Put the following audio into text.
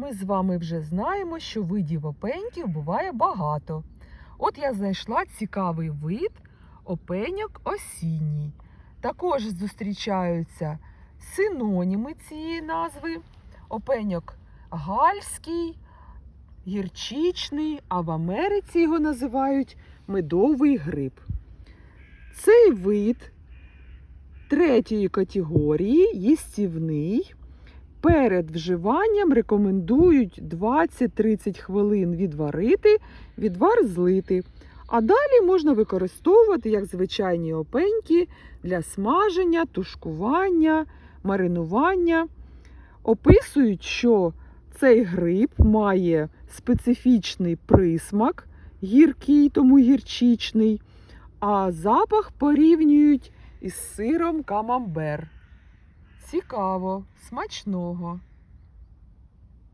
Ми з вами вже знаємо, що видів опеньків буває багато. От я знайшла цікавий вид опеньок осінній. Також зустрічаються синоніми цієї назви: опеньок гальський, гірчичний, а в Америці його називають медовий гриб. Цей вид третьої категорії їстівний. Перед вживанням рекомендують 20-30 хвилин відварити, відвар злити. А далі можна використовувати як звичайні опеньки для смаження, тушкування, маринування. Описують, що цей гриб має специфічний присмак, гіркий, тому гірчичний, а запах порівнюють із сиром камамбер. Цікаво, смачного.